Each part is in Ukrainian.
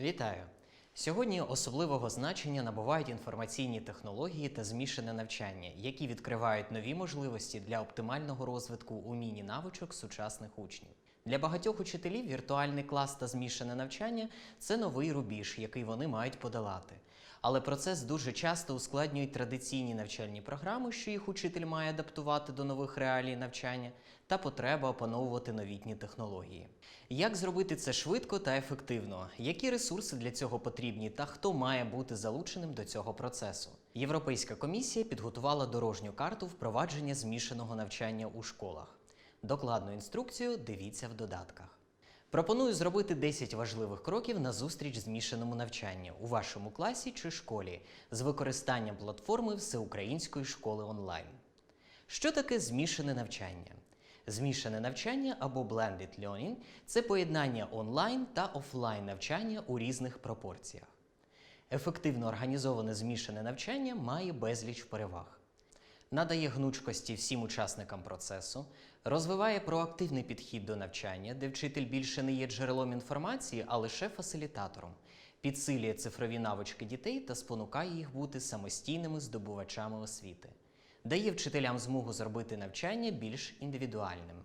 Вітаю! Сьогодні особливого значення набувають інформаційні технології та змішане навчання, які відкривають нові можливості для оптимального розвитку умінь і навичок сучасних учнів. Для багатьох учителів віртуальний клас та змішане навчання це новий рубіж, який вони мають подолати. Але процес дуже часто ускладнюють традиційні навчальні програми, що їх учитель має адаптувати до нових реалій навчання, та потреба опановувати новітні технології. Як зробити це швидко та ефективно? Які ресурси для цього потрібні та хто має бути залученим до цього процесу? Європейська комісія підготувала дорожню карту впровадження змішаного навчання у школах. Докладну інструкцію дивіться в додатках. Пропоную зробити 10 важливих кроків на зустріч змішаному навчанню у вашому класі чи школі з використанням платформи Всеукраїнської школи онлайн. Що таке змішане навчання? Змішане навчання або blended learning – це поєднання онлайн та офлайн навчання у різних пропорціях. Ефективно організоване змішане навчання має безліч переваг. Надає гнучкості всім учасникам процесу, розвиває проактивний підхід до навчання, де вчитель більше не є джерелом інформації, а лише фасилітатором, підсилює цифрові навички дітей та спонукає їх бути самостійними здобувачами освіти, дає вчителям змогу зробити навчання більш індивідуальним.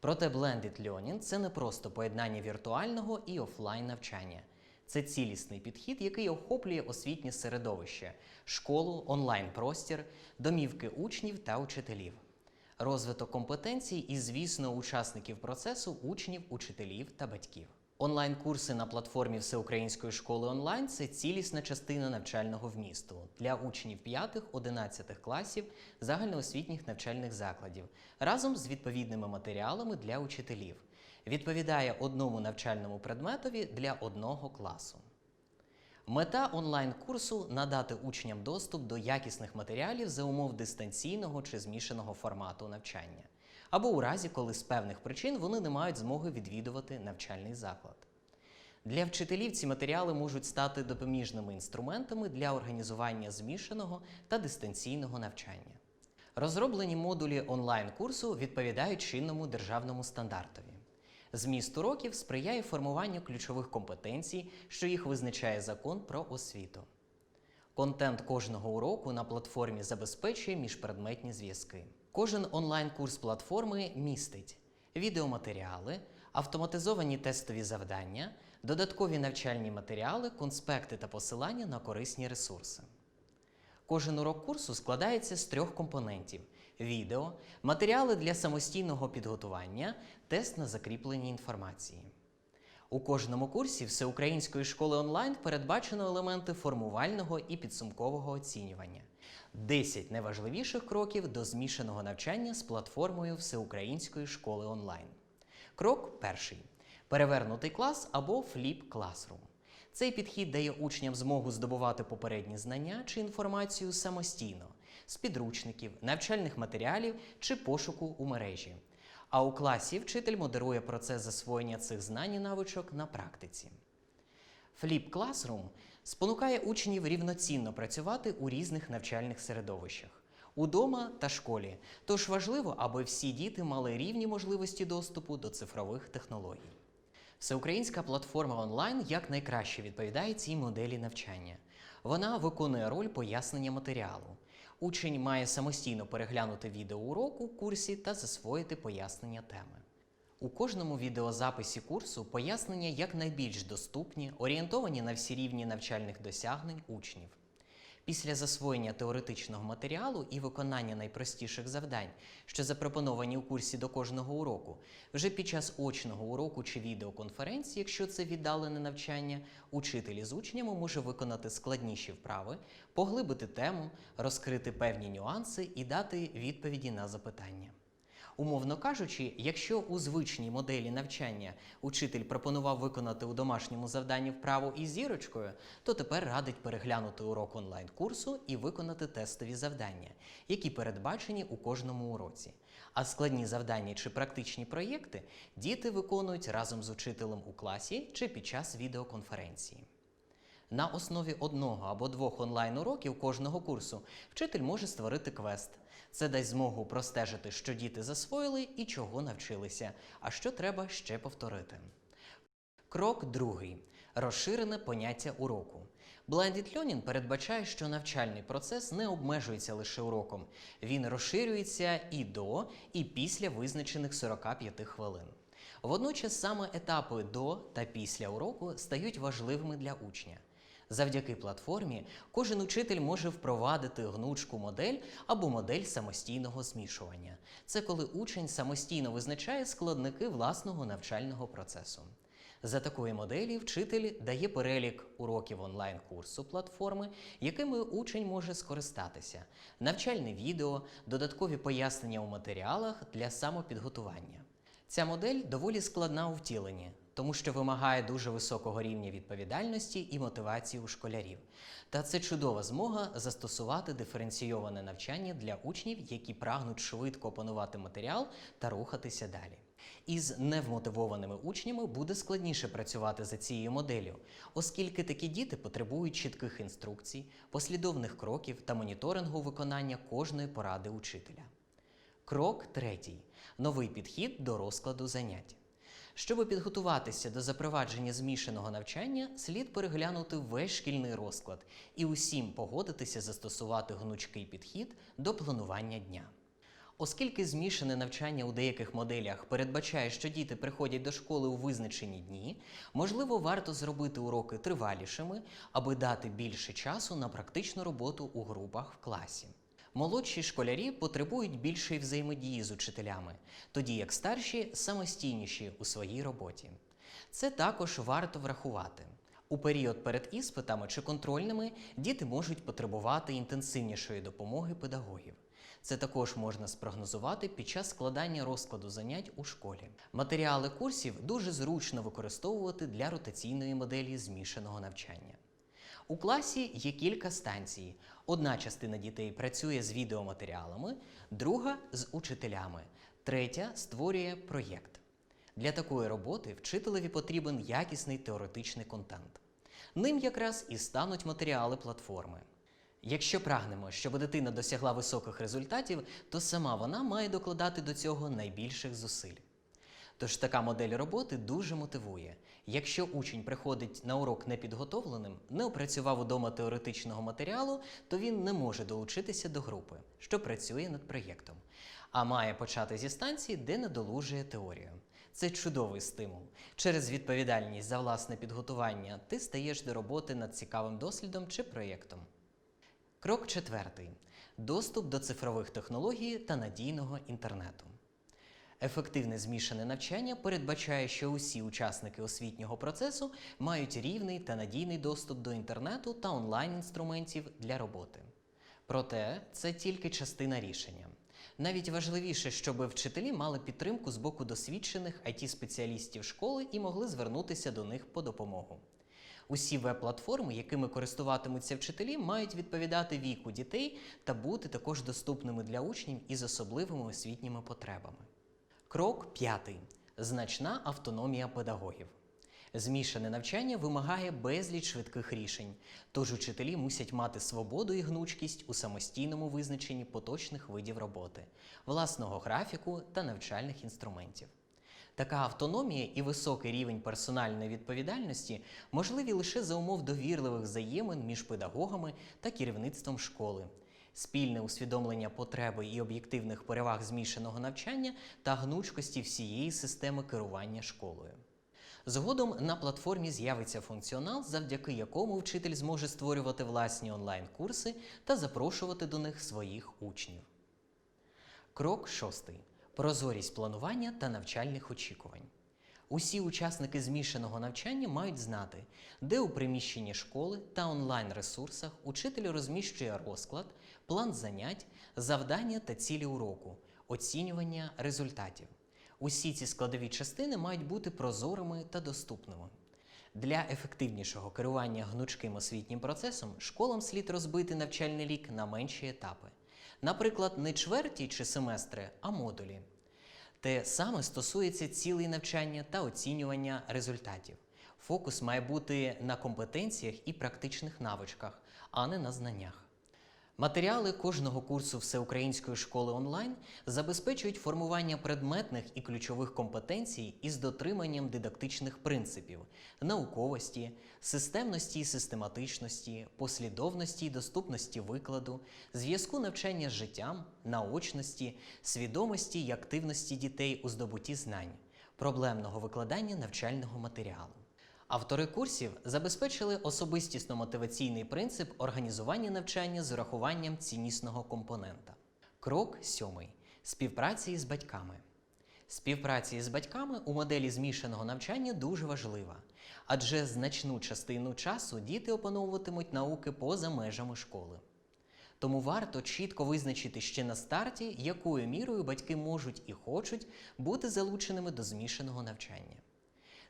Проте blended learning – це не просто поєднання віртуального і офлайн навчання. Це цілісний підхід, який охоплює освітнє середовище, школу, онлайн-простір, домівки учнів та учителів, розвиток компетенцій і, звісно, учасників процесу учнів, учителів та батьків. Онлайн-курси на платформі Всеукраїнської школи онлайн це цілісна частина навчального вмісту для учнів 5-11 класів загальноосвітніх навчальних закладів разом з відповідними матеріалами для учителів. Відповідає одному навчальному предметові для одного класу. Мета онлайн-курсу надати учням доступ до якісних матеріалів за умов дистанційного чи змішаного формату навчання, або у разі, коли з певних причин вони не мають змоги відвідувати навчальний заклад. Для вчителів ці матеріали можуть стати допоміжними інструментами для організування змішаного та дистанційного навчання. Розроблені модулі онлайн-курсу відповідають чинному державному стандартові. Зміст уроків сприяє формуванню ключових компетенцій, що їх визначає закон про освіту. Контент кожного уроку на платформі забезпечує міжпредметні зв'язки. Кожен онлайн-курс платформи містить відеоматеріали, автоматизовані тестові завдання, додаткові навчальні матеріали, конспекти та посилання на корисні ресурси. Кожен урок курсу складається з трьох компонентів: відео, матеріали для самостійного підготування, тест на закріплення інформації. У кожному курсі Всеукраїнської школи онлайн передбачено елементи формувального і підсумкового оцінювання. 10 найважливіших кроків до змішаного навчання з платформою Всеукраїнської школи онлайн. Крок перший: перевернутий клас або Flip Classroom. Цей підхід дає учням змогу здобувати попередні знання чи інформацію самостійно з підручників, навчальних матеріалів чи пошуку у мережі. А у класі вчитель модерує процес засвоєння цих знань і навичок на практиці. Flip Classroom спонукає учнів рівноцінно працювати у різних навчальних середовищах удома та школі. Тож важливо, аби всі діти мали рівні можливості доступу до цифрових технологій. Всеукраїнська платформа онлайн якнайкраще відповідає цій моделі навчання. Вона виконує роль пояснення матеріалу. Учень має самостійно переглянути відеоурок у курсі та засвоїти пояснення теми. У кожному відеозаписі курсу пояснення якнайбільш доступні, орієнтовані на всі рівні навчальних досягнень учнів. Після засвоєння теоретичного матеріалу і виконання найпростіших завдань, що запропоновані у курсі до кожного уроку, вже під час очного уроку чи відеоконференції, якщо це віддалене навчання, учитель із учнями може виконати складніші вправи, поглибити тему, розкрити певні нюанси і дати відповіді на запитання. Умовно кажучи, якщо у звичній моделі навчання учитель пропонував виконати у домашньому завданні вправу із зірочкою, то тепер радить переглянути урок онлайн-курсу і виконати тестові завдання, які передбачені у кожному уроці. А складні завдання чи практичні проєкти діти виконують разом з учителем у класі чи під час відеоконференції. На основі одного або двох онлайн-уроків кожного курсу вчитель може створити квест. Це дасть змогу простежити, що діти засвоїли і чого навчилися, а що треба ще повторити. Крок другий. Розширене поняття уроку. Blended Learning передбачає, що навчальний процес не обмежується лише уроком. Він розширюється і до, і після визначених 45 хвилин. Водночас саме етапи до та після уроку стають важливими для учня. Завдяки платформі кожен учитель може впровадити гнучку модель або модель самостійного змішування. Це коли учень самостійно визначає складники власного навчального процесу. За такої моделі вчитель дає перелік уроків онлайн-курсу платформи, якими учень може скористатися, навчальне відео, додаткові пояснення у матеріалах для самопідготування. Ця модель доволі складна у втіленні, тому що вимагає дуже високого рівня відповідальності і мотивації у школярів. Та це чудова змога застосувати диференційоване навчання для учнів, які прагнуть швидко опанувати матеріал та рухатися далі. Із невмотивованими учнями буде складніше працювати за цією моделлю, оскільки такі діти потребують чітких інструкцій, послідовних кроків та моніторингу виконання кожної поради учителя. Крок третій новий підхід до розкладу занять. Щоб підготуватися до запровадження змішаного навчання, слід переглянути весь шкільний розклад і усім погодитися застосувати гнучкий підхід до планування дня. Оскільки змішане навчання у деяких моделях передбачає, що діти приходять до школи у визначені дні, можливо, варто зробити уроки тривалішими, аби дати більше часу на практичну роботу у групах в класі. Молодші школярі потребують більшої взаємодії з учителями, тоді як старші самостійніші у своїй роботі. Це також варто врахувати. У період перед іспитами чи контрольними діти можуть потребувати інтенсивнішої допомоги педагогів. Це також можна спрогнозувати під час складання розкладу занять у школі. Матеріали курсів дуже зручно використовувати для ротаційної моделі змішаного навчання. У класі є кілька станцій. Одна частина дітей працює з відеоматеріалами, друга з учителями, третя створює проєкт. Для такої роботи вчителеві потрібен якісний теоретичний контент. Ним якраз і стануть матеріали платформи. Якщо прагнемо, щоб дитина досягла високих результатів, то сама вона має докладати до цього найбільших зусиль. Тож така модель роботи дуже мотивує. Якщо учень приходить на урок непідготовленим, не опрацював удома теоретичного матеріалу, то він не може долучитися до групи, що працює над проєктом, а має почати зі станції, де недолужує теорію. Це чудовий стимул. Через відповідальність за власне підготування ти стаєш до роботи над цікавим дослідом чи проєктом. Крок четвертий: доступ до цифрових технологій та надійного інтернету. Ефективне змішане навчання передбачає, що усі учасники освітнього процесу мають рівний та надійний доступ до інтернету та онлайн-інструментів для роботи. Проте це тільки частина рішення. Навіть важливіше, щоб вчителі мали підтримку з боку досвідчених it спеціалістів школи і могли звернутися до них по допомогу. Усі веб-платформи, якими користуватимуться вчителі, мають відповідати віку дітей та бути також доступними для учнів із особливими освітніми потребами. Крок п'ятий значна автономія педагогів. Змішане навчання вимагає безліч швидких рішень, тож учителі мусять мати свободу і гнучкість у самостійному визначенні поточних видів роботи, власного графіку та навчальних інструментів. Така автономія і високий рівень персональної відповідальності можливі лише за умов довірливих взаємин між педагогами та керівництвом школи, спільне усвідомлення потреби і об'єктивних переваг змішаного навчання та гнучкості всієї системи керування школою. Згодом на платформі з'явиться функціонал, завдяки якому вчитель зможе створювати власні онлайн-курси та запрошувати до них своїх учнів. Крок шостий. Прозорість планування та навчальних очікувань. Усі учасники змішаного навчання мають знати, де у приміщенні школи та онлайн-ресурсах учитель розміщує розклад, план занять, завдання та цілі уроку, оцінювання результатів. Усі ці складові частини мають бути прозорими та доступними. Для ефективнішого керування гнучким освітнім процесом школам слід розбити навчальний рік на менші етапи. Наприклад, не чверті чи семестри, а модулі. Те саме стосується цілей навчання та оцінювання результатів. Фокус має бути на компетенціях і практичних навичках, а не на знаннях. Матеріали кожного курсу всеукраїнської школи онлайн забезпечують формування предметних і ключових компетенцій із дотриманням дидактичних принципів науковості, системності і систематичності, послідовності і доступності викладу, зв'язку навчання з життям, наочності, свідомості і активності дітей у здобутті знань, проблемного викладання навчального матеріалу. Автори курсів забезпечили особистісно-мотиваційний принцип організування навчання з урахуванням ціннісного компонента. Крок сьомий співпраці з батьками. Співпраця з батьками у моделі змішаного навчання дуже важлива, адже значну частину часу діти опановуватимуть науки поза межами школи. Тому варто чітко визначити ще на старті, якою мірою батьки можуть і хочуть бути залученими до змішаного навчання.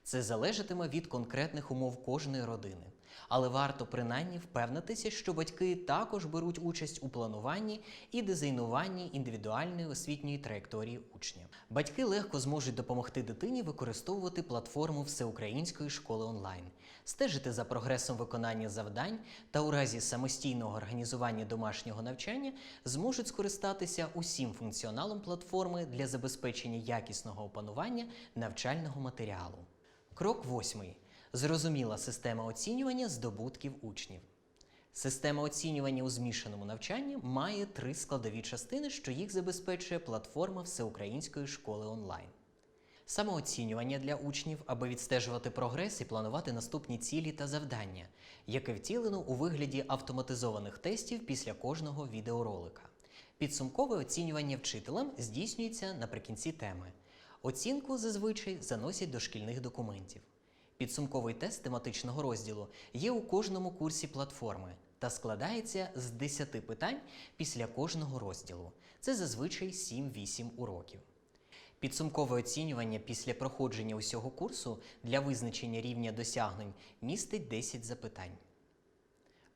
Це залежатиме від конкретних умов кожної родини. Але варто принаймні впевнитися, що батьки також беруть участь у плануванні і дизайнуванні індивідуальної освітньої траєкторії учня. Батьки легко зможуть допомогти дитині використовувати платформу всеукраїнської школи онлайн, стежити за прогресом виконання завдань та у разі самостійного організування домашнього навчання зможуть скористатися усім функціоналом платформи для забезпечення якісного опанування навчального матеріалу. Крок восьмий. Зрозуміла система оцінювання здобутків учнів. Система оцінювання у змішаному навчанні має три складові частини, що їх забезпечує платформа Всеукраїнської школи онлайн. Самооцінювання для учнів, аби відстежувати прогрес і планувати наступні цілі та завдання, яке втілено у вигляді автоматизованих тестів після кожного відеоролика. Підсумкове оцінювання вчителем здійснюється наприкінці теми. Оцінку зазвичай заносять до шкільних документів. Підсумковий тест тематичного розділу є у кожному курсі платформи та складається з 10 питань після кожного розділу. Це зазвичай 7-8 уроків. Підсумкове оцінювання після проходження усього курсу для визначення рівня досягнень містить 10 запитань.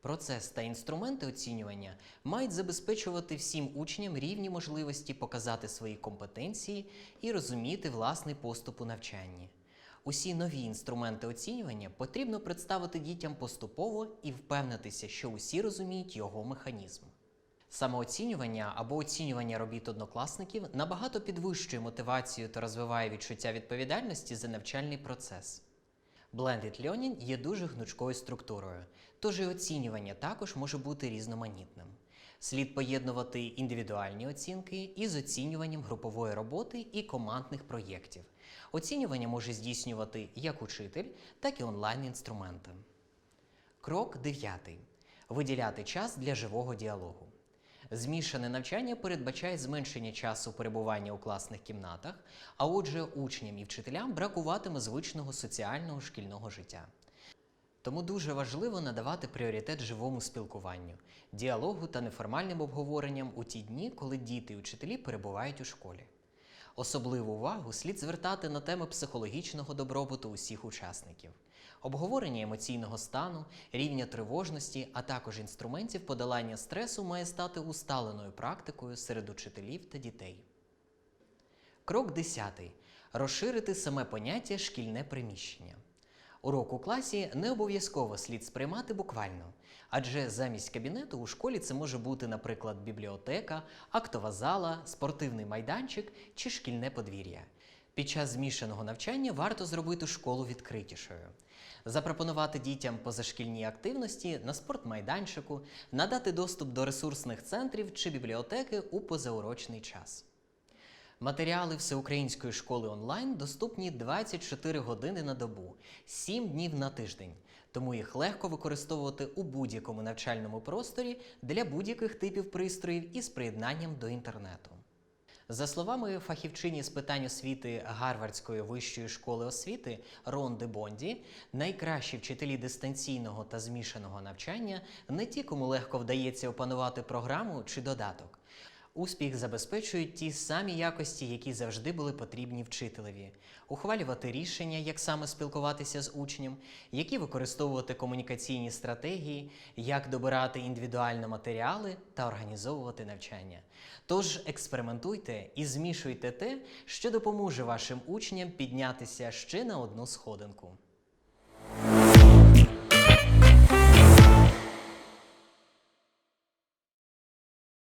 Процес та інструменти оцінювання мають забезпечувати всім учням рівні можливості показати свої компетенції і розуміти власний поступ у навчанні. Усі нові інструменти оцінювання потрібно представити дітям поступово і впевнитися, що усі розуміють його механізм. Самооцінювання або оцінювання робіт однокласників набагато підвищує мотивацію та розвиває відчуття відповідальності за навчальний процес. Blended Learning є дуже гнучкою структурою, тож і оцінювання також може бути різноманітним. Слід поєднувати індивідуальні оцінки із оцінюванням групової роботи і командних проєктів. Оцінювання може здійснювати як учитель, так і онлайн-інструменти. Крок 9. Виділяти час для живого діалогу. Змішане навчання передбачає зменшення часу перебування у класних кімнатах, а отже, учням і вчителям бракуватиме звичного соціального шкільного життя. Тому дуже важливо надавати пріоритет живому спілкуванню, діалогу та неформальним обговоренням у ті дні, коли діти і учителі перебувають у школі. Особливу увагу слід звертати на теми психологічного добробуту усіх учасників, обговорення емоційного стану, рівня тривожності, а також інструментів подолання стресу має стати усталеною практикою серед учителів та дітей. Крок 10. Розширити саме поняття шкільне приміщення. Урок у класі не обов'язково слід сприймати буквально, адже замість кабінету у школі це може бути, наприклад, бібліотека, актова зала, спортивний майданчик чи шкільне подвір'я. Під час змішаного навчання варто зробити школу відкритішою, запропонувати дітям позашкільні активності на спортмайданчику, надати доступ до ресурсних центрів чи бібліотеки у позаурочний час. Матеріали всеукраїнської школи онлайн доступні 24 години на добу, 7 днів на тиждень, тому їх легко використовувати у будь-якому навчальному просторі для будь-яких типів пристроїв із приєднанням до інтернету. За словами фахівчині з питань освіти Гарвардської вищої школи освіти Ронди Бонді, найкращі вчителі дистанційного та змішаного навчання не ті, кому легко вдається опанувати програму чи додаток. Успіх забезпечують ті самі якості, які завжди були потрібні вчителеві: ухвалювати рішення, як саме спілкуватися з учнем, які використовувати комунікаційні стратегії, як добирати індивідуально матеріали та організовувати навчання. Тож експериментуйте і змішуйте те, що допоможе вашим учням піднятися ще на одну сходинку.